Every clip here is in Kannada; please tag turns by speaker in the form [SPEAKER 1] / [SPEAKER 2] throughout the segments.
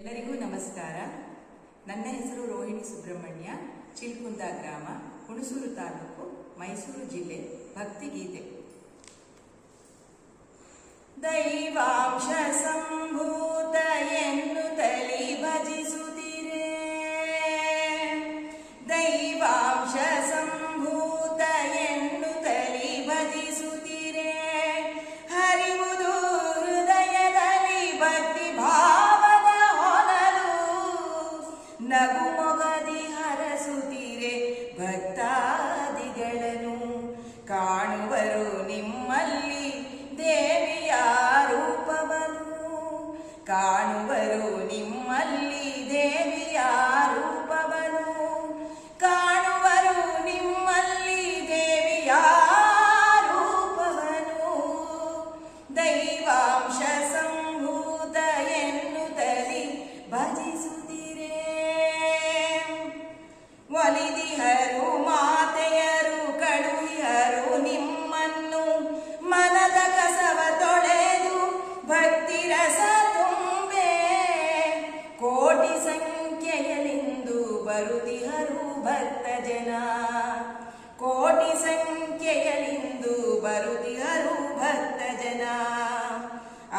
[SPEAKER 1] ಎಲ್ಲರಿಗೂ ನಮಸ್ಕಾರ. ನನ್ನ ಹೆಸರು ರೋಹಿಣಿ ಸುಬ್ರಹ್ಮಣ್ಯ, ಚಿಲ್ಕುಂದ ಗ್ರಾಮ, ಹುಣಸೂರು ತಾಲೂಕು, ಮೈಸೂರು ಜಿಲ್ಲೆ ಭಕ್ತಿಗೀತೆ ದೈವಾಂಶ ಸಂಭೂತ ನಗು ಮೊಗದಿ ಹರಸುತ್ತಿರೆ ಭಕ್ತಾದಿಗಳನ್ನು ಕೋಟಿ ಸಂಖ್ಯೆಯಲಿಂದು ಬರುದಿಹರು ಭಕ್ತ ಜನ.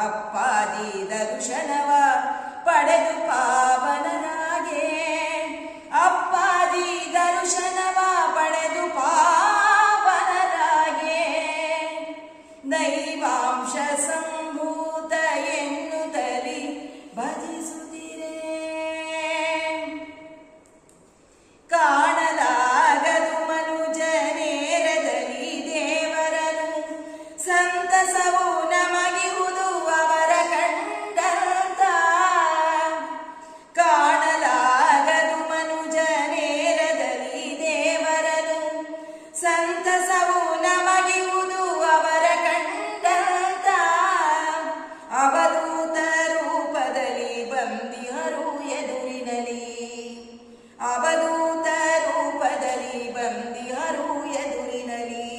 [SPEAKER 1] ಅಪ್ಪಾಜಿ ದರ್ಶನವ ಪಡೆದು ಪಾವನರಾಗೆ ಅವಧೂತ ರೂಪದಲ್ಲಿ ಬಂದಿಹರು ಎದುರಿನಲಿ.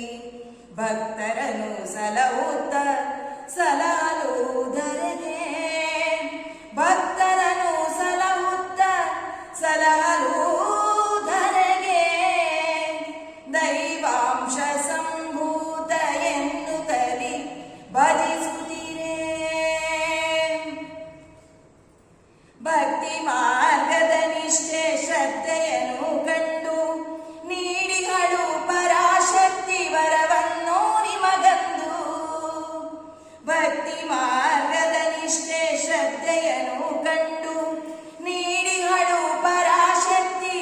[SPEAKER 1] ಭಕ್ತರನ್ನು ಸಲಹುತ್ತ ಸಲಹಲುವುದರೆಗೆ ಮಾರ್ಗದ ನಿಷ್ಠೆ ಶ್ರದ್ಧೆಯನ್ನು ಕಂಡು ನೀಡಿಗಳು ಪರಾಶಕ್ತಿ ವರವನ್ನು ನಿಮಗಂದು. ಭಕ್ತಿ ಮಾರ್ಗದ ನಿಷ್ಠೆ ಶ್ರದ್ಧೆಯನ್ನು ಕಂಡು ನೀಡಿಗಳು ಪರಾಶಕ್ತಿ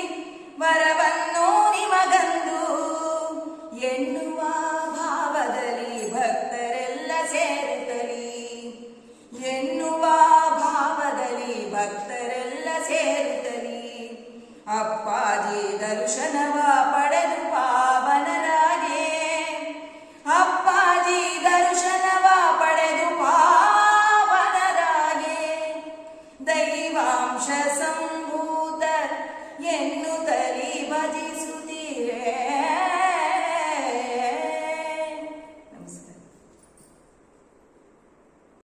[SPEAKER 1] ವರವನ್ನು ನಿಮಗಂದು. ಎನ್ನುವ ಅಪ್ಪಾಜಿ ದರ್ಶನವ ಪಡೆದು ಪಾವನರಾಗೆ ಅಪ್ಪಾಜಿ ದರ್ಶನವ ಪಡೆದು ಪಾವನರಾಗೆ ದೈವಾಂಶ ಸಂಭೂತ ಎನ್ನುತ್ತಲಿ ಭಜಿಸುತ್ತೀರೆ